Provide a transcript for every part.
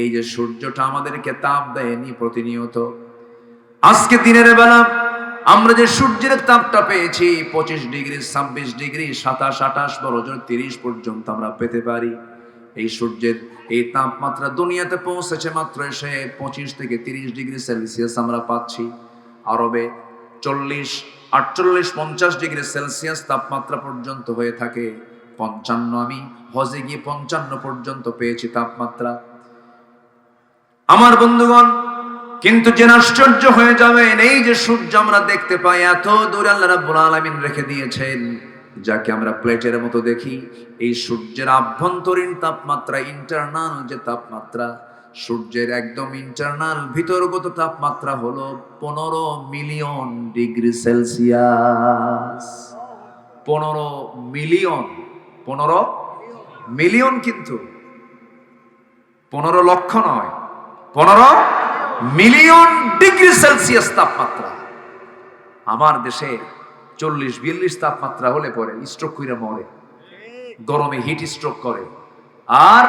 এই যে সূর্যটা আমাদেরকে তাপ দেয়নি প্রতিনিয়ত। আজকে দিনের বেলা আমরা যে সূর্যের তাপটা পেয়েছি, পঁচিশ ডিগ্রি, ছাব্বিশ ডিগ্রি, সাতাশ, আঠাশ বড়জোর তিরিশ পর্যন্ত আমরা পেতে পারি। এই সূর্যের এই তাপমাত্রা দুনিয়াতে পৌঁছেছে মাত্র এসে পঁচিশ থেকে তিরিশ ডিগ্রি সেলসিয়াস আমরা পাচ্ছি। আরবে চল্লিশ, আটচল্লিশ, পঞ্চাশ ডিগ্রি সেলসিয়াস তাপমাত্রা পর্যন্ত হয়ে থাকে। পঞ্চান্ন আমি হজে গিয়ে পঞ্চান্ন পর্যন্ত পেয়েছি তাপমাত্রা। আমার বন্ধুগণ, কিন্তু যে আশ্চর্য হয়ে যাবে, এই যে সূর্য আমরা দেখতে পাই, এত দূরে আল্লাহ রাব্বুল আলামিন রেখে দিয়েছেন, যাকে আমরা প্লেটের মতো দেখি। এই সূর্যের আভ্যন্তরীণ তাপমাত্রা ইন্টারনাল যে তাপমাত্রা, সূর্যের একদম ইন্টারনাল ভিতরগত তাপমাত্রা হলো পনেরো মিলিয়ন ডিগ্রি সেলসিয়াস। পনেরো মিলিয়ন পনেরো মিলিয়ন কিন্তু, পনেরো লক্ষ নয়। পনেরো মিলিয়ন ডিগ্রি সেলসিয়াস তাপমাত্রা। আমার দেশে চল্লিশ বিয়াল্লিশ তাপমাত্রা হলে পরে স্ট্রোক করে মরে, গরমে হিট স্ট্রোক করে। আর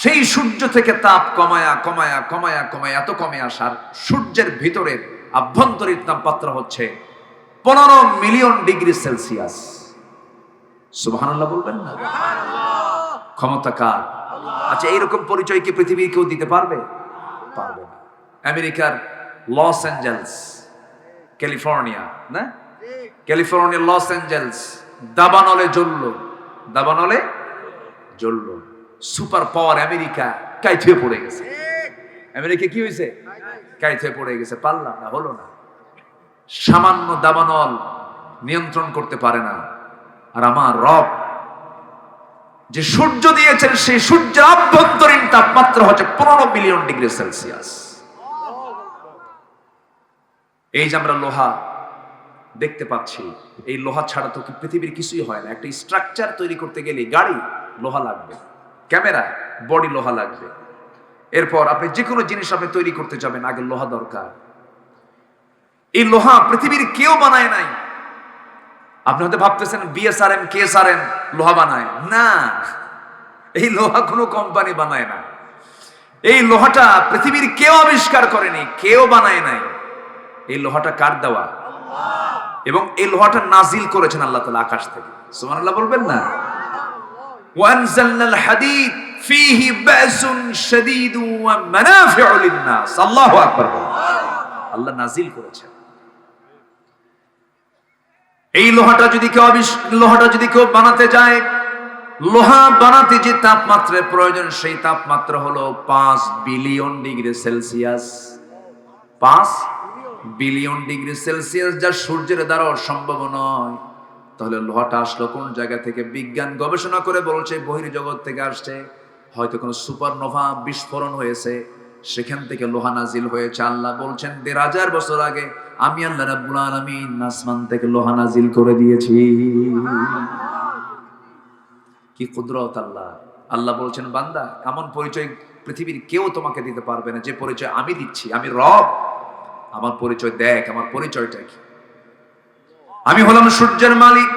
সেই সূর্য থেকে তাপ কমায়া কমায়া কমায়া কমায়া, এত কমে আসার সূর্যের ভিতরের আভ্যন্তরীণ তাপমাত্রা হচ্ছে পনেরো মিলিয়ন ডিগ্রি সেলসিয়াস। সুবহানাল্লাহ বলবেন না? ক্ষমতা কার? আচ্ছা এইরকম পরিচয় কি পৃথিবীর কেউ দিতে পারবে? পারবে না। আমেরিকার লস অ্যাঞ্জেলস, ক্যালিফোর্নিয়া, না? ক্যালিফোর্নিয়া লস অ্যাঞ্জেলস, দাবানলে জ্বলল। দাবানলে জ্বলল। সুপার পাওয়ার আমেরিকা কাইথুয়ে পড়ে গেছে। আমেরিকা কি হয়েছে? কাইথুয়ে পড়ে গেছে। পারলাম না, হলো না। সামান্য দাবানল নিয়ন্ত্রণ করতে পারে না। আর আমার রব যে সূর্য দিয়েছেন সেই সূর্যের আভ্যন্তরীণ তাপমাত্রা হচ্ছে পনেরো মিলিয়ন ডিগ্রি সেলসিয়াস। এই যে আমরা লোহা দেখতে পাচ্ছি, এই লোহা ছাড়া তো পৃথিবীর কিছুই হয় না। একটা স্ট্রাকচার তৈরি করতে গেলে গাড়ি, লোহা লাগবে। ক্যামেরা বডি লোহা লাগবে। এরপর আপনি যে কোনো জিনিস আপনি তৈরি করতে যাবেন, আগে লোহা দরকার। এই লোহা পৃথিবীর কেউ বানায় নাই। আপনি হয়তো ভাবতেছেন বিএসআরএম কেএসআরএম লোহা বানায়। না এই লোহা কোনো কোম্পানি বানায় না। এই লোহাটা পৃথিবীর কেউ আবিষ্কার করেনি কেউ বানায় নাই। এই লোহাটা কার দেওয়া? এবং এই লোহাটা নাজিল করেছেন আল্লাহ তালা আকাশ থেকে। সুবহানাল্লাহ বলবেন না? ওয়ানজালনাল হাদিদ ফীহি বাসুন শাদীদু ওয়া মানাফিউ লিন-নাস। আল্লাহু আকবার। আল্লাহ নাজিল করেছেন। এই লোহাটা যদি কেউ লোহাটা যদি কেউ বানাতে যায়, লোহা বানাতে যে তাপমাত্রার প্রয়োজন, সেই তাপমাত্রা হলো পাঁচ বিলিয়ন ডিগ্রি সেলসিয়াস। পাঁচ বিলিয়ন ডিগ্রি সেলসিয়াস যা সূর্যের দ্বারা অসম্ভব নয়। তাহলে লোহাটা আসলো কোন জায়গা থেকে? বিজ্ঞান গবেষণা করে বলছে, বহির্জগৎ থেকে আসছে। হয়তো কোনো সুপারনোভা বিস্ফোরণ হয়েছে। সেখান থেকে লোহা নাজিল হয়েছে। আল্লাহ বলছেন, দেড় হাজার বছর আগে আমি আল্লাহ রাব্বুল আলামিন আসমান থেকে লোহা নাজিল করে দিয়েছি। কি কুদরত আল্লাহ। আল্লাহ বলছেন, বান্দা, এমন পরিচয় পৃথিবীর কেউ তোমাকে দিতে পারবে না। যে পরিচয় আমি দিচ্ছি, আমি রব। আমার পরিচয় দেখ, আমার পরিচয়টা কি? আমি হলাম সূর্যের মালিক।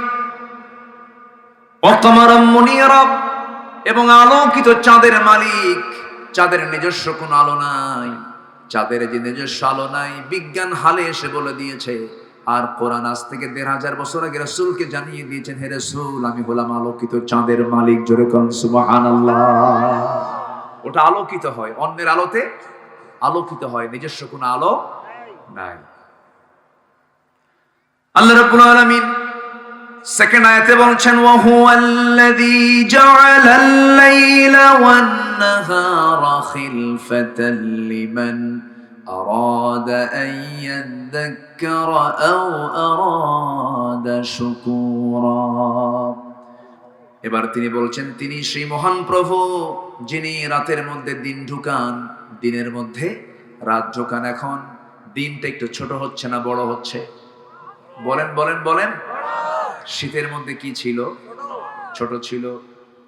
এবং আলোকিত চাঁদের মালিক। চাঁদের নিজস্ব কোনো আলো নাই। চাঁদের যে নিজস্ব আলো নাই বিজ্ঞান হালে এসে বলে দিয়েছে আর কোরআন আজ থেকে দেড় হাজার বছর আগে রসুলকে জানিয়ে দিয়েছেন হে রসুল আমি হলাম আলোকিত চাঁদের মালিক। জোরে ওটা আলোকিত হয় অন্যের আলোতে আলোকিত হয় নিজস্ব কোনো আলো নাই। আল্লাহ রাব্বুল আলামিন সেকেন্ড আয়াতে বলছেন এবার তিনি বলছেন, তিনি সেই মহান প্রভু যিনি রাতের মধ্যে দিন ঢুকান, দিনের মধ্যে রাত ঢুকান। এখন দিনটা একটু ছোট হচ্ছে না, বড় হচ্ছে? বলেন বলেন বলেন। শীতের মধ্যে কি ছিল? ছোট ছিল।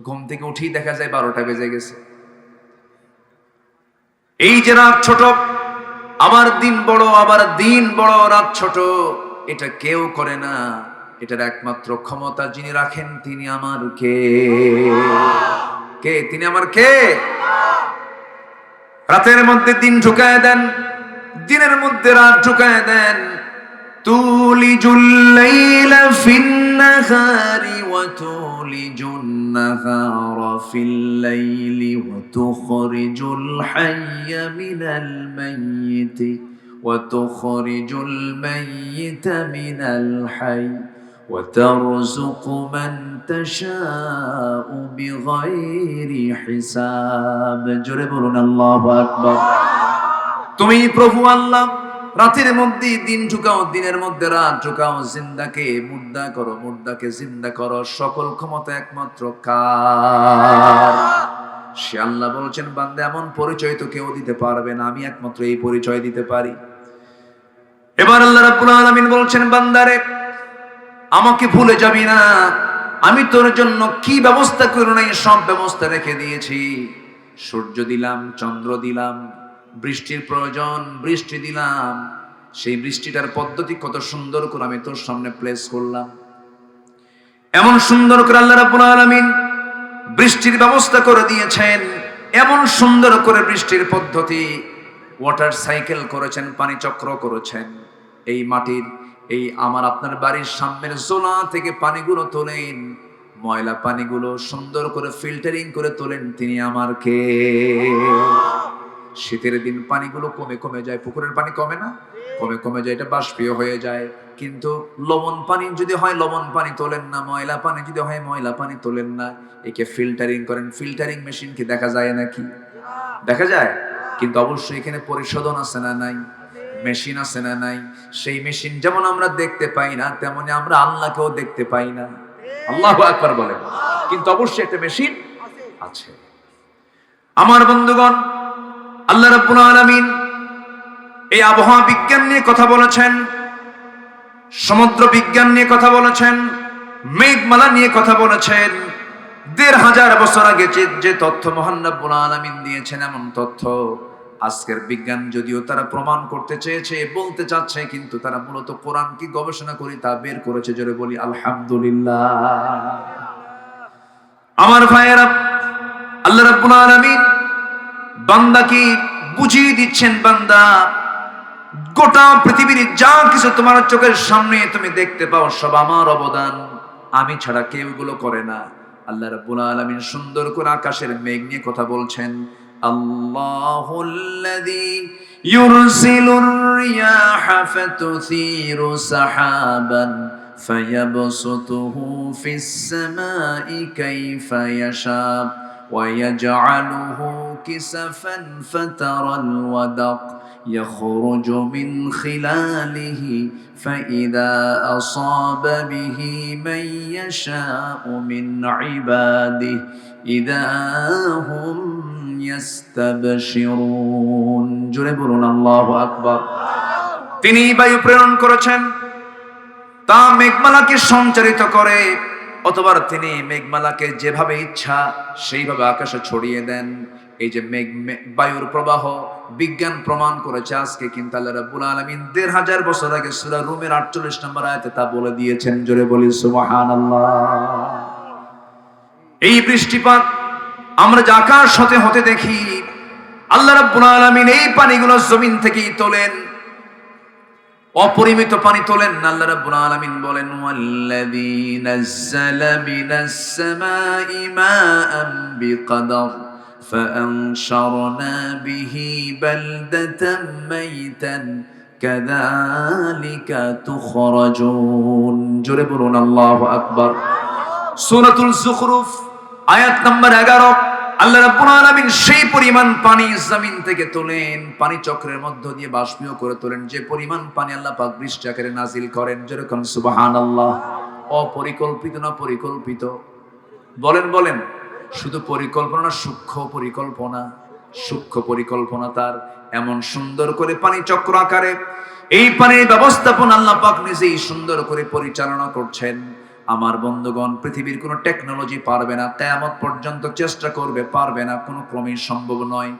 ঘুম থেকে উঠেই দেখা যায় বারোটা বেজে গেছে। এই যে রাত ছোট, আমার দিন বড় আবার দিন বড়, রাত ছোট, এটা কেউ করে না। এটার একমাত্র ক্ষমতা যিনি রাখেন তিনি আমার কে? কে? তিনি আমার কে? রাতের মধ্যে দিন ঢুকায় দেন, দিনের মধ্যে রাত ঢুকায় দেন। তুলিজুল লাইলা ফিন নাহারি ওয়া তুলিজুন নাহারা ফিল লাইলি ওয়া তুখরিজুল হাইয়া মিনাল মাইয়িতি ওয়া তুখরিজুল মাইয়িতা মিনাল হাইয়্যি وترزق من تشاء بغير حساب জোরে বলুন আল্লাহু আকবার তুমি প্রভু আল্লাহ রাতের মধ্যে দিন ঢুকাও, দিনের মধ্যে রাত ঢুকাও, জিন্দাকে মুর্দা করো, মুর্দাকে জিন্দা করো, সকল ক্ষমতা একমাত্র কার? সে আল্লাহ বলছেন, বান্দা, এমন পরিচয় তো কেউ দিতে পারবে না, আমি একমাত্র এই পরিচয় দিতে পারি। এবার আল্লাহ রাব্বুল আলামিন বলছেন বান্দারে আমাকে ভুলে যাবি না, আমি তোর জন্য কি ব্যবস্থা করে নাই, সব ব্যবস্থা রেখে দিয়েছি। সূর্য দিলাম, চন্দ্র দিলাম বৃষ্টির প্রয়োজন, বৃষ্টি দিলাম। সেই বৃষ্টিটার পদ্ধতি কত সুন্দর করে আমি তোর সামনে প্লেস করলাম। এমন সুন্দর করে আল্লাহ রাব্বুল আলামিন বৃষ্টির ব্যবস্থা করে দিয়েছেন। এমন সুন্দর করে বৃষ্টির পদ্ধতি ওয়াটার সাইকেল করেছেন, পানি চক্র করেছেন। এই মাটির, এই আমার আপনার বাড়ির সামনের জোলা থেকে পানিগুলো তোলেন, ময়লা পানিগুলো সুন্দর করে ফিল্টারিং করে তোলেন তিনি আমার কে শীতের দিন পানিগুলো কমে কমে যায়, পুকুরের পানি কমে না? কমে কমে যায়, এটা বাষ্পীয় হয়ে যায়। কিন্তু লবণ পানি যদি হয়, লবণ পানি তোলেন না, ময়লা পানি যদি হয়, ময়লা পানি তোলেন না। একে ফিল্টারিং করেন। ফিল্টারিং মেশিন কি দেখা যায় নাকি? দেখা যায়। কিন্তু অবশ্যই এখানে পরিশোধন আছে না নাই? মেশিন আছে না নাই? সেই মেশিন যেমন আমরা দেখতে পাই না, তেমনি আমরা আল্লাহকেও দেখতে পাই না। আল্লাহ আকবার বলেন। কিন্তু অবশ্যই একটা মেশিন আছে। আমার বন্ধুগণ আল্লাহ রাব্বুল আলামিন এই আবহাওয়া বিজ্ঞান নিয়ে কথা বলেছেন, সমুদ্র বিজ্ঞান নিয়ে কথা বলেছেন, মেঘমালা নিয়ে কথা বলেছেন। দেড় হাজার বছর আগে যে তথ্য মহান রাব্বুল আলামিন দিয়েছেন এমন তথ্য, আজকের বিজ্ঞান যদিও তারা প্রমাণ করতে চেয়েছে, বলতে চাচ্ছে, কিন্তু তারা মূলত কোরআন কি গবেষণা করি তা বের করেছে, জোরে বলি, আলহামদুলিল্লাহ। আমার ভাইয়েরা, আল্লাহ রাব্বুল আলামিন বান্দা কি বুঝিয়ে দিচ্ছেন বান্দা গোটা পৃথিবীর যা কিছু তোমার চোখের সামনে তুমি দেখতে পাও সব আমার অবদান আমি ছাড়া কেউ এগুলো করে না আল্লাহ রাব্বুল আলামিন সুন্দর করে আকাশের মেঘ নিয়ে কথা বলছেন আল্লাহুল্লাযী ইউরসিলুর রিয়াহা ফাতুসিরু সাহাবান فيبسطه في السماء كيف يشاء ويجعله كسفا فترى الودق يخرج من خلاله فإذا أصاب به من يشاء من عباده إذا هم يستبشرون জোরে বলুন আল্লাহু আকবার তিনি বায়ু প্রেরণ করেছেন তা মেঘমালাকে সঞ্চারিত করে অথবা তিনি মেঘমালাকে যেভাবে ইচ্ছা সেইভাবে আকাশে ছড়িয়ে দেন এই যে মেঘ বায়ুর প্রবাহ বিজ্ঞান প্রমাণ করেছে আজকে, কিন্তু আল্লাহ রাব্বুল আলামিন দেড় হাজার বছর আগে সূরা রুমের 48 নম্বর আয়াতে তা বলে দিয়েছেন, জোরে বলি, সুবহানাল্লাহ। এই বৃষ্টিপাত আমরা যে আকাশ হতে হতে দেখি, আল্লাহ রাব্বুল আলামিন এই পানিগুলো জমিন থেকেই তোলেন। অপরিমিত পানি তোলেন আল্লাহ রাব্বুল আলামিন বলেন, ওয়াল্লাযী নাযালা মিনাস সামাই মাআন বিকদর। فأنشرنا به بلدة ميتا كذلك تخرجون জোরে বলুন আল্লাহু আকবার সূরাতুল যুখরুফ আয়াত নাম্বার 11 আল্লাহ রাব্বুল আলামিন সেই পরিমাণ পানি জমিন থেকে তোলেন পানি চক্রের মধ্য দিয়ে বাষ্পীয় করে তোলেন যে পরিমাণ পানি আল্লাহ পাক বৃষ্টি আকারে নাজিল করেন যেরকম সুবহানাল্লাহ অপরিকল্পিত না পরিকল্পিত বলেন বলেন শুধু পরিকল্পনা, সূক্ষ্ম পরিকল্পনা সূক্ষ্ম পরিকল্পনা তার এমন সুন্দর করে পানি চক্র আকারে। এই পানির ব্যবস্থাপনা আল্লাহ পাক নিজেই সুন্দর করে পরিচালনা করছেন। আমার বন্ধুগণ, পৃথিবীর কোনো টেকনোলজি পারবে না তেমন পর্যন্ত চেষ্টা করবে, পারবে না, কোনো ক্রমেই সম্ভব নয়।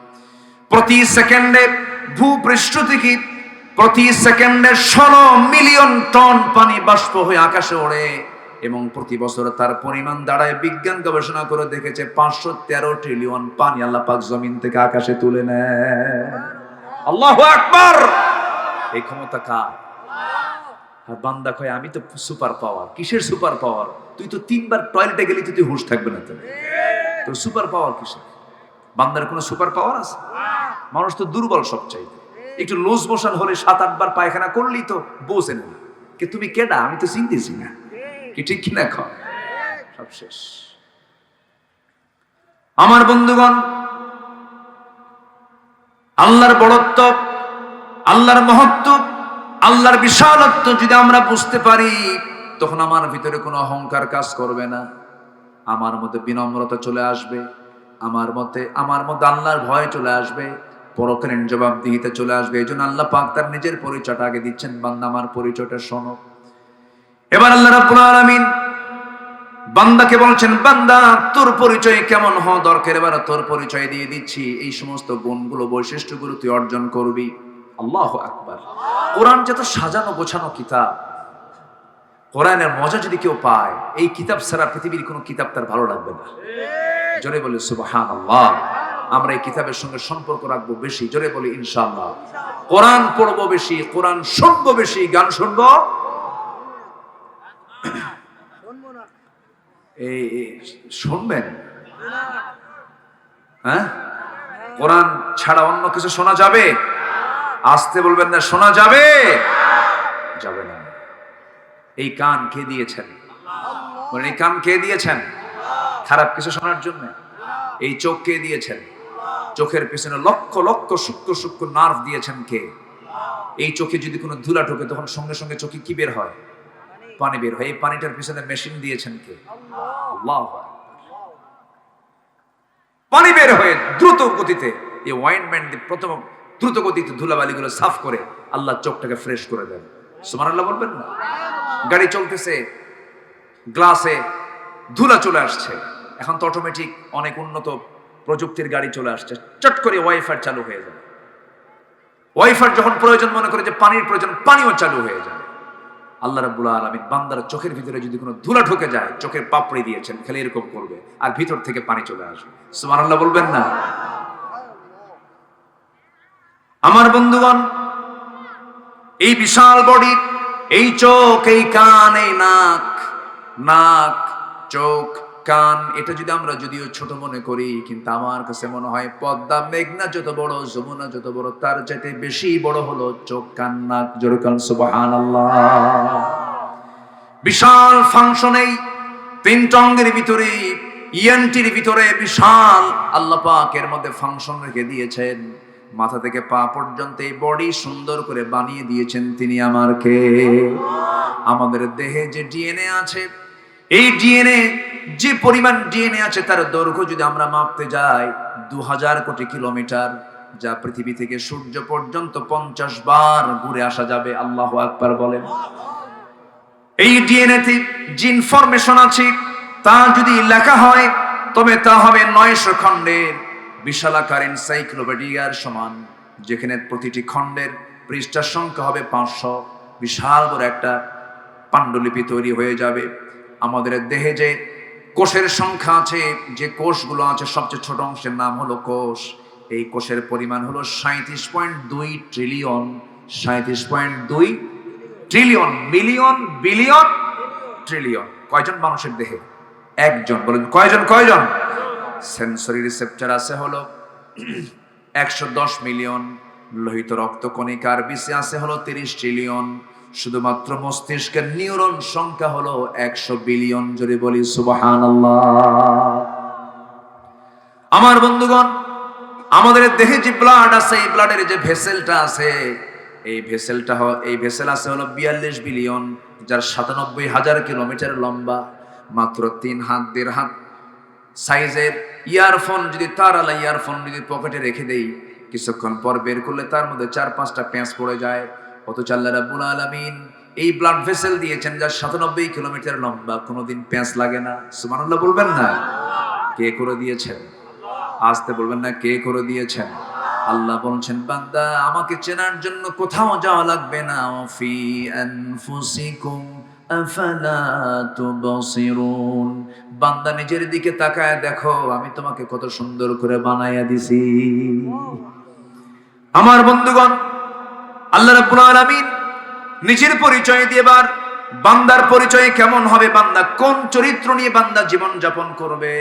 প্রতি সেকেন্ডে ভূপৃষ্ঠ থেকে প্রতি সেকেন্ডে ষোলো মিলিয়ন টন পানি বাষ্প হয়ে আকাশে ওড়ে। এবং প্রতি বছর তার পরিমাণ দাঁড়ায়। বিজ্ঞান গবেষণা করে দেখেছে পাঁচশো তেরো ট্রিলিয়ন পানি আল্লাহ পাক জমিন থেকে আকাশে তুলে নেয়। আল্লাহ এই ক্ষমতা কার? আর বান্দা কয়, আমি তো সুপার পাওয়ার। কিসের সুপার পাওয়ার? তুই তো তিনবার টয়লেটে গেলি তুই হুশ থাকবে না তো। তোর সুপার পাওয়ার কিসের? বান্দার কোনো সুপার পাওয়ার আছে? মানুষ তো দুর্বল সবচাইতে। একটু লোজ মোশন হলে সাত, আটবার পায়খানা করলেই তো বোঝে না। কে, তুমি কেডা? আমি তো চিনতেছি না। কি ঠিক কিনা খাও সব শেষ। আমার বন্ধুগণ, আল্লাহর বড়ত্ব, আল্লাহর মহত্ব, আল্লাহর বিশালত্ব যদি আমরা বুঝতে পারি, তখন আমার ভিতরে কোনো অহংকার কাজ করবে না। আমার মধ্যে বিনম্রতা চলে আসবে, আমার মতে আমার মধ্যে আল্লাহর ভয় চলে আসবে, পরকালীন জবাবদিহিতে চলে আসবে। এই জন্য আল্লাহ পাক তার নিজের পরিচয়টা আগে দিচ্ছেন। বান্দা, আমার পরিচয়টা শোনো। এবার আল্লাহ রাব্বুল আলামিন বান্দাকে বলছেন, বান্দা, তোর পরিচয় কেমন হ দরকার? এবার তোর পরিচয় দিয়ে দিচ্ছি। এই সমস্ত গুণগুলো, বৈশিষ্ট্যগুলো তুই অর্জন করবি। আল্লাহ আকবার। কোরআন যত সাজানো গোছানো কিতাব, কোরআনের মজা যদি কেউ পায়, এই কিতাব ছাড়া পৃথিবীর কোনো কিতাব তার ভালো লাগবে না। জোরে বলে সুবহান আল্লাহ আমরা এই কিতাবের সঙ্গে সম্পর্ক রাখব বেশি। জোরে বলে, ইনশাআল্লাহ। কোরআন পড়ব বেশি, কোরআন শুনব বেশি, গান শুনব এই শুনবেন? হ্যাঁ? কোরআন ছাড়া অন্য কিছু শোনা যাবে? আসতে বলবেন না, শোনা যাবে? যাবে না। এই কান কে দিয়েছেন? এই কান কে দিয়েছেন? খারাপ কিছু শোনার জন্য? এই চোখ কে দিয়েছেন? চোখের পিছনে লক্ষ লক্ষ, সূক্ষ্ম সূক্ষ্ম নার্ভ দিয়েছেন কে? এই চোখে যদি কোনো ধুলা ঢোকে, তখন সঙ্গে সঙ্গে চোখে কি বের হয়? পানি বের হয়। এই পানিটার পিছনে মেশিন দিয়েছেন কে? আল্লাহ। পানি বের হয়ে দ্রুত গতিতে এই ওয়াইনম্যান প্রথম দ্রুত গতিতে ধুলাবালিগুলো সাফ করে আল্লাহ চোখটাকে ফ্রেশ করে দেন। সুমান আল্লাহ বলবেন না? গাড়ি চলতেছে গ্লাসে ধুলা চলে আসছে। এখন তো অটোমেটিক অনেক উন্নত প্রযুক্তির গাড়ি চলে আসছে। চট করে ওয়াইফার চালু হয়ে যাবে ওয়াইফার যখন প্রয়োজন মনে করে যে পানির প্রয়োজন পানিও চালু হয়ে যাবে আল্লাহ রাবুল আলমিন বান্দার চোখের ভিতরে যদি কোনো ধুলা ঢুকে যায়, চোখের পাপড়ি দিয়েছেন, খেলে এরকম করবে, আর ভিতর থেকে পানি চলে আসবে। সুবহানাল্লাহ বলবেন না? আমার বন্ধুগণ, এই বিশাল বডি এই চোখ, এই কান, এই নাক নাক, চোখ কান এটা যদি আমরা যদিও ছোট মনে করি, কিন্তু আমার কাছে মনে হয় পদ্মা মেঘনা যত বড়, যমুনা যত বড়, তার চাইতে বেশি বড় হলো চোখ, কান, নাক, জোরে কান, সুবহানাল্লাহ। বিশাল ফাংশন এই তিনটঙ্গের ভিতরে ইএনটির ভিতরে বিশাল আল্লাহ পাকের মধ্যে ফাংশন রেখে দিয়েছেন। মাথা থেকে পা পর্যন্ত এই বডি সুন্দর করে বানিয়ে দিয়েছেন তিনি আমারকে। আমাদের দেহে যে ডিএনএ আছে, এই ডিএনএ যে পরিমাণ ডিএনএ আছে তার দৈর্ঘ্য যদি আমরা মাপতে যাই দু হাজার কোটি কিলোমিটার, যা পৃথিবী থেকে সূর্য পর্যন্ত পঞ্চাশ বার ঘুরে আসা যাবে, আল্লাহ আকবার বলেন। এই ডিএনএতে যে ইনফরমেশন আছে, তা যদি লেখা হয়, তবে তা হবে নয়শো খণ্ডের বিশালাকার এনসাইক্লোপিডিয়ার সমান, যেখানে প্রতিটি খণ্ডের পৃষ্ঠার সংখ্যা হবে পাঁচশো। বিশাল বড় একটা পাণ্ডুলিপি তৈরি হয়ে যাবে। আমাদের দেহে যে কোষের সংখ্যা আছে, যে কোষগুলো আছে, সবচেয়ে ছোট অংশের নাম হলো কোষ। এই কোষের পরিমাণ হলো সাঁত্রিশ পয়েন্ট দুই ট্রিলিয়ন। সাঁত্রিশ পয়েন্ট দুই ট্রিলিয়ন, মিলিয়ন, বিলিয়ন ট্রিলিয়ন। কয়জন মানুষের দেহে? একজন। বলেন, কয়জন কয়জন? সেন্সরি রিসেপ্টর আছে হলো একশো দশ মিলিয়ন। লোহিত রক্ত কণিকার বিসি আছে হলো তিরিশ ট্রিলিয়ন। শুধুমাত্র মস্তিষ্কের নিউরন সংখ্যা হলো একশো বিলিয়ন জোরে বলি সুবাহান আমার বন্ধুগণ, আমাদের দেহে যে ব্লাড আছে, এই ব্লাডের যে ভেসেলটা আছে, এই ভেসেলটা এই ভেসেল আছে হলো বিয়াল্লিশ বিলিয়ন, যার সাতানব্বই হাজার কিলোমিটার লম্বা, মাত্র তিন হাত, দেড় হাত সাইজের ইয়ারফোন, যদি তার আলা ইয়ারফোন যদি পকেটে রেখে দেই, কিছুক্ষণ পর বের করলে তার মধ্যে চার পাঁচটা প্যাঁচ পড়ে যায় অথচ আল্লাহ রাব্বুল আলামিন। এই ব্লাড ভেসেল দিয়েছেন যা সাতানব্বই কিলোমিটার লম্বা, কোনোদিন প্যাঁচ লাগে না। সুমানুল্লাহ বলবেন না? কে করে দিয়েছেন? আসতে বলবেন না, কে করে দিয়েছেন? আল্লাহ বলছেন, বান্দা, আমাকে চেনার জন্য কোথাও যাওয়া লাগবে না। ফি আনফুসিকুম, আফালা তুবসিরুন। বান্দা, নিজের দিকে তাকায় দেখো, আমি তোমাকে কত সুন্দর করে বানাইয়া দিছি। আমার বন্ধুগণ আল্লাহ রাব্বুল আলামিন নিজের পরিচয় দিয়েবার বান্দার পরিচয় কেমন হবে, বান্দা কোন চরিত্র নিয়ে বান্দা জীবন যাপন করবে?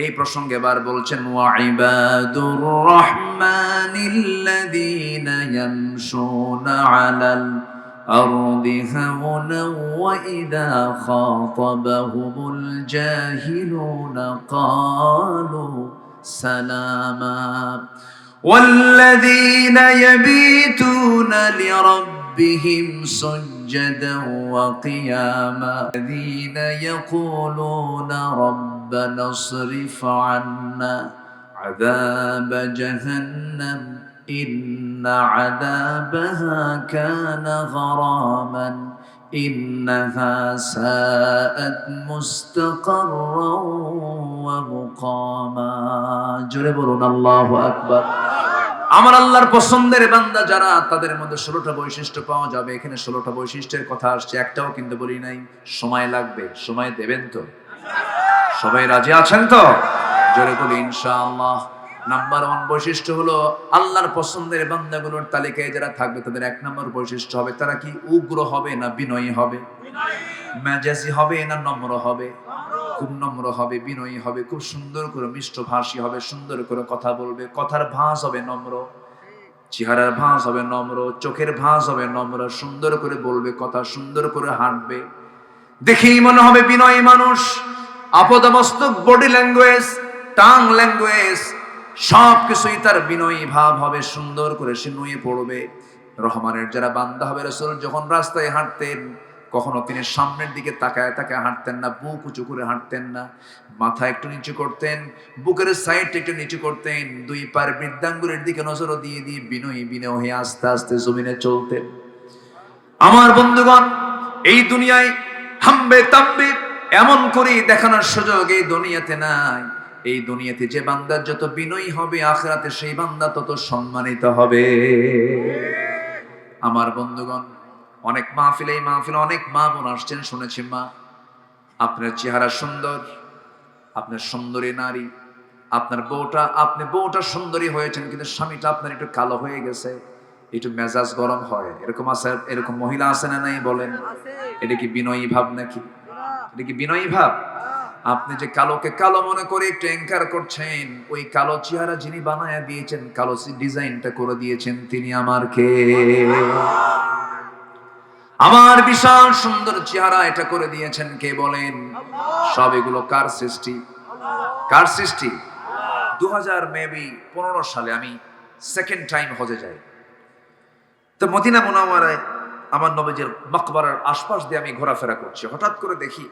এই প্রসঙ্গে এবার বলছেন ওয়াইবাদুর রহমানিল্লাযীনা ইয়ামশুনা আলাল আরদি হাওনা ওয়া ইযা খাতাবাহুমুল জাহিলুনা ক্বালু সালামা। والذين يبيتون لربهم سجدا وقياما الذين يقولون ربنا اصرف عنا عذاب جهنم إن عذابها كان غراما إنها ساءت مستقرا ومقاما جربون الله أكبر আমার আল্লাহর পছন্দের বান্দা যারা তাদের মধ্যে ষোলোটা বৈশিষ্ট্য পাওয়া যাবে এখানে ষোলোটা বৈশিষ্ট্যের কথা আসছে একটাও কিন্তু বলি নাই সময় লাগবে সময় দেবেন তো সবাই রাজি আছেন তো জোরে বলি ইনশাআল্লাহ নাম্বার ওয়ান বৈশিষ্ট্য হলো আল্লাহর পছন্দের বান্দাগুলোর তালিকায় যারা থাকবে তাদের এক নম্বর বৈশিষ্ট্য হবে তারা কি উগ্র হবে না বিনয়ী হবে? মেজাজি হবে না নম্র হবে? খুব নম্র হবে বিনয়ী হবে খুব সুন্দর করে মিষ্ট ভাষী হবে সুন্দর করে কথা বলবে কথার ভাঁজ হবে নম্র চেহারার ভাঁজ হবে নম্র চোখের ভাঁজ হবে নম্র সুন্দর করে বলবে কথা সুন্দর করে হাঁটবে। দেখেই মনে হবে বিনয়ী মানুষ আপদমস্তক বডি ল্যাঙ্গুয়েজ টাং ল্যাঙ্গুয়েজ সব কিছুই তার বিনয়ী ভাব হবে, সুন্দর করে সে নুয়ে পড়বে। রহমানের যারা বান্দা হবে, রসুল যখন রাস্তায় হাঁটতেন, কখনো তিনি সামনের দিকে তাকায় তাকায় হাঁটতেন না, বুক উঁচু করে হাঁটতেন না। মাথা একটু নিচু করতেন, বুকের সাইড একটু নিচু করতেন, দুই পার বৃদ্ধাঙ্গুরের দিকে নজরও দিয়ে দিয়ে বিনয়ী বিনয় হয়ে আস্তে আস্তে জমিনে চলতেন। আমার বন্ধুগণ, এই দুনিয়ায় হাম্বে তাম্বে এমন করে দেখানোর সুযোগ এই দুনিয়াতে নাই। এই দুনিয়াতে যে বান্দার যত বিনয়ী হবে আখরাতে সেই বান্দা তত সম্মানিত হবে। আমার বন্ধুগণ অনেক মাহফিলে এই মাহফিলে অনেক মা বোন আসছেন শুনেছি মা। আপনার চেহারা সুন্দর আপনার সুন্দরী নারী আপনার বউটা আপনি বউটা সুন্দরী হয়েছেন কিন্তু স্বামীটা আপনার একটু কালো হয়ে গেছে একটু মেজাজ গরম হয়। এরকম আছে এরকম মহিলা আছে না নাই বলেন? এটা কি বিনয়ী ভাব নাকি? এটা কি বিনয়ী ভাব? আপনি যে কালোকে কালো মনে করে একটু এঙ্কার করছেন, ওই কালো চেহারা যিনি বানায় দিয়েছেন, কালো ডিজাইনটা করে দিয়েছেন, তিনি আমার কে? আমার বিশাল সুন্দর চেহারা এটা করে দিয়েছেন, কে বলেন? সব এগুলো কার সৃষ্টি? কার সৃষ্টি? দু হাজার মেবি পনেরো সালে আমি সেকেন্ড টাইম হজে যাই। তো মদিনা মোনামারায় আমার নবীজের মকবরার আশপাশ দিয়ে আমি ঘোরাফেরা করছি। হঠাৎ করে দেখি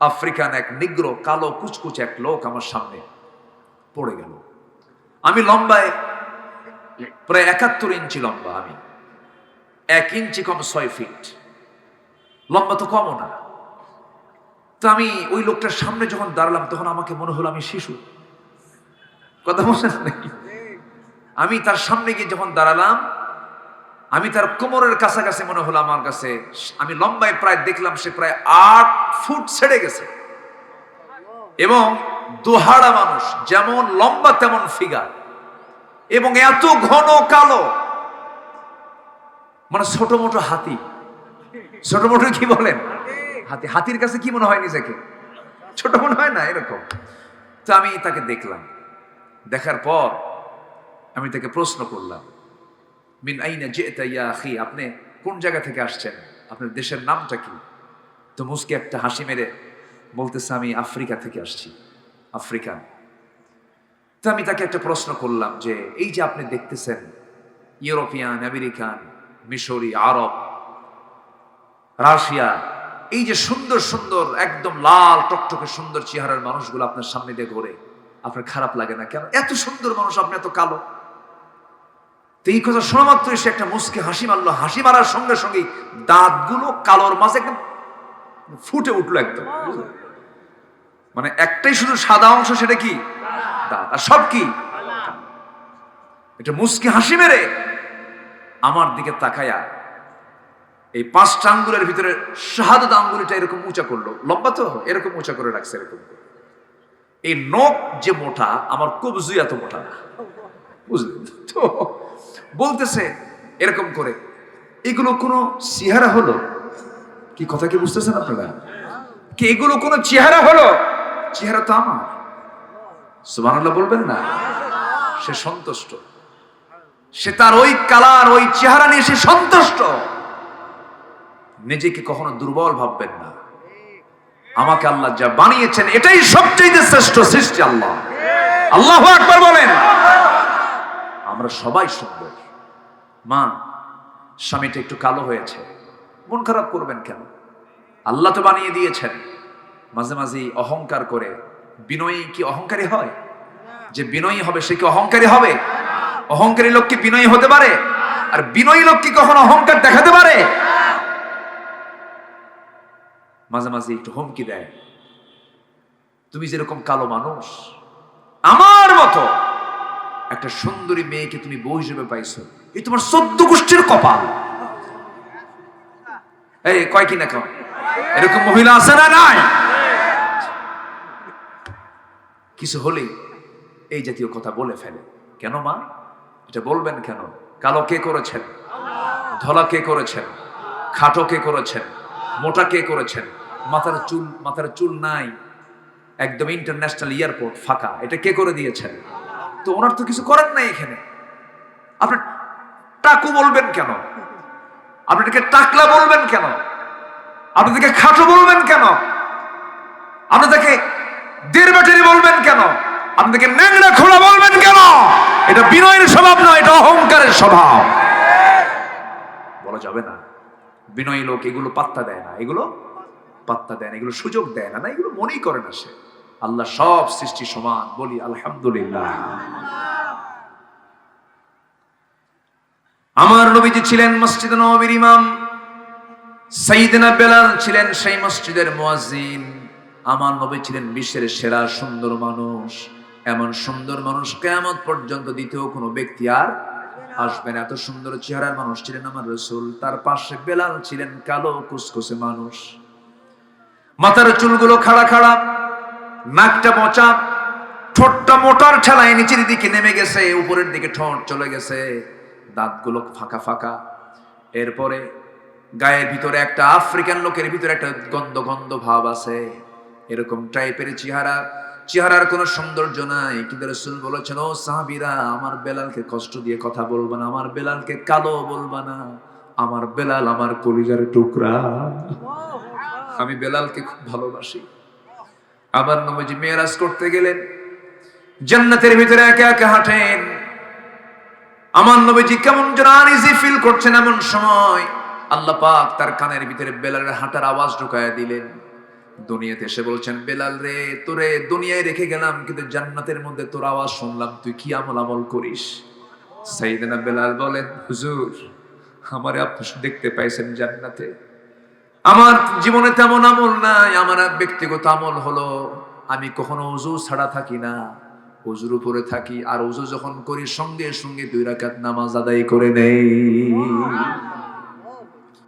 আফ্রিকান এক নিগ্র, কালো, কুচকুচ এক লোক আমার সামনে পড়ে গেল। আমি লম্বায় প্রায় একাত্তর ইঞ্চি লম্বা আমি। এক ইঞ্চি কম ছয় ফিট। লম্বা তো কমও না। তো আমি ওই লোকটার সামনে যখন দাঁড়ালাম, তখন আমাকে মনে হলো আমি শিশু। কথা বলছেন নাকি? আমি তার সামনে গিয়ে যখন দাঁড়ালাম আমি তার কোমরের কাছাকাছি মনে হলো আমার কাছে, আমি লম্বায় প্রায় দেখলাম সে প্রায় আট ফুট ছেড়ে গেছে। এবং দোহাড়া মানুষ, যেমন লম্বা তেমন ফিগার। এবং এত ঘন কালো। মানে ছোট মোটো হাতি। ছোট মোটো কি বলেন? হাতি। হাতির কাছে কি মনে হয় নিজেকে? ছোট মনে হয় না, এরকম। তো আমি তাকে দেখলাম। দেখার পর আমি তাকে প্রশ্ন করলাম মিন আইনা জেতা ইয়া আখি? আপনি কোন জায়গা থেকে আসছেন? আপনার দেশের নামটা কি? তো মুসকে একটা হাসি মেরে বলতেছে, আমি আফ্রিকা থেকে আসছি আফ্রিকা তো আমি তাকে একটা প্রশ্ন করলাম যে, এই যে আপনি দেখতেছেন, ইউরোপিয়ান, আমেরিকান, মিশরি, আরব, রাশিয়া, এই যে সুন্দর সুন্দর, একদম লাল, টকটকে সুন্দর চেহারার মানুষগুলো আপনার সামনে দিয়ে ঘোরে, আপনার খারাপ লাগে না কেন? এত সুন্দর মানুষ, আপনি এত কালো। তো এই কথা শোনা মাত্রই সে একটা মুসকে হাসি মারলো। হাসি মারার সঙ্গে সঙ্গে দাঁতগুলো কালোর মাঝে একদম ফুটে উঠল একদম। মানে একটাই শুধু সাদা অংশ সেটা কি? দাঁত। আর সব কি? এটা মুসকে হাসি মেরে আমার দিকে তাকায়া এই পাঁচটা আঙ্গুলের ভিতরে শাহাদত আঙ্গুলিটা এরকম উঁচা করল। লম্বা তো? এরকম উঁচা করে রাখছে এরকম এই নখ যে মোটা আমার কবজুই এত মোটা না। বুঝলেন? তো বলতেছে এরকম করে। এগুলো কোনো চেহারা হলো? কি কথা কি বুঝতেছেন আপনারা? কি এগুলো কোনো চেহারা হলো? চেহারা তো আমার। সুবহানাল্লাহ বলবেন না? সে সন্তুষ্ট। সে তার ওই কালার, ওই চেহারা নিয়ে সে সন্তুষ্ট। নিজেকে কখনো দুর্বল ভাববেন না। আমাকে আল্লাহ যা বানিয়েছেন, এটাই সবচেয়ে শ্রেষ্ঠ সৃষ্টি আল্লাহ। আল্লাহ আকবার বলেন। আমরা সবাই সুন্দর মা, স্বামীটা একটু কালো হয়েছে। মন খারাপ করবেন কেন? আল্লাহ তো বানিয়ে দিয়েছেন। মাঝে মাঝে অহংকার করে। বিনয়ী কি অহংকারী হয়? যে বিনয়ী হবে সে কি অহংকারী হবে? অহংকারী লোক কি বিনয়ী হতে পারে? আর বিনয়ী লোক কি কখনো অহংকার দেখাতে পারে? মাঝে মাঝে একটু হুমকি দেয়। তুমি যেরকম কালো মানুষ, আমার মতো একটা সুন্দরী মেয়েকে তুমি বউ হিসেবে পাইছো। এই তোমার সদ্য গোষ্ঠীর কপাল। এই, কয় কি না কম এরকম মহিলা আছে না নাই? কিছু হলে এই জাতীয় কথা বলে ফেলে। কেন মা? এটা বলবেন কেন? কালো কে করেছেন? ধলা কে করেছেন? খাটো কে করেছেন? মোটা কে করেছেন? মাথার চুল মাথার চুল নাই। একদম ইন্টারন্যাশনাল এয়ারপোর্ট ফাঁকা। এটা কে করে দিয়েছেন? তো ওনার তো কিছু করেন নাই এখানে। আপনি টাকু বলবেন কেন? আপনাদেরকে টাকলা বলবেন কেন? আপনাদেরকে খাটো বলবেন কেন? আপনাদেরকে দেড় ব্যাটারি বলবেন কেন? আপনাদেরকে ন্যাংরা খোলা বলবেন কেন? এটা বিনয়ের স্বভাব নয় এটা অহংকারের স্বভাব। বলা যাবে না। বিনয়ী লোক এগুলো পাত্তা দেয় না। এগুলো পাত্তা দেয় না, এগুলো সুযোগ দেয় না না, এগুলো মনেই করে না সে। আল্লাহ সব সৃষ্টি সমান। বলি, আলহামদুলিল্লাহ। আমার নবীজি ছিলেন মসজিদ নবীর ইমাম। সাইদিনা বেলাল ছিলেন সেই মসজিদের মুয়াজ্জিন। আমার নবী ছিলেন বিশ্বের সেরা সুন্দর মানুষ। এমন সুন্দর মানুষ কেমন পর্যন্ত দ্বিতীয় কোনো ব্যক্তি আর আসবেন এত সুন্দর চেহারার মানুষ ছিলেন আমার রসুল। তার পাশে বেলাল ছিলেন কালো, কুসকুসে মানুষ। মাথার চুলগুলো খাড়া খাড়া। নাকটা পচা ঠোঁটটা মোটার ঠেলায় নিচের দিকে নেমে গেছে উপরের দিকে ঠোঁট চলে গেছে দাঁতগুলো ফাঁকা ফাঁকা। এরপরে গায়ের ভিতরে একটা আফ্রিকান লোকের ভিতরে একটা গন্ধ গন্ধ ভাব আছে এরকম টাইপের চেহারা। চেহারার কোনো সৌন্দর্য নাই কিন্তু রসুল বলেছেন ও সাহাবিরা আমার বেলালকে কষ্ট দিয়ে কথা বলবা না আমার বেলালকে কালো বলবা না আমার বেলাল আমার কলিজার টুকরা। আমি বেলালকে খুব ভালোবাসি। আবার নবীজি মেয়েরাজ করতে গেলেন। জান্নাতের ভিতরে একে একে হাঁটেন। আমার নবীজি কেমন যেন আনইজি ফিল করছেন এমন সময় আল্লাহ পাক তার কানের ভিতরে বেলালের হাঁটার আওয়াজ ঢুকায় দিলেন। দুনিয়াতে এসে বলছেন, বেলাল রে, তোরে দুনিয়ায় রেখে গেলাম, কিন্তু জান্নাতের মধ্যে তোর আওয়াজ শুনলাম, তুই কি আমল আমল করিস? সাইদানা বেলাল বলেন, হুজুর, আমারে আপনি দেখতে পাইছেন জান্নাতে। আমার জীবনে তেমন আমল নাই, আমার ব্যক্তিগত আমল হলো, আমি কখনো উজু ছাড়া থাকি না। উজুর উপরে থাকি, আর উজু যখন করি সঙ্গে সঙ্গে দুই রাকাত নামাজ আদায় করে নেই।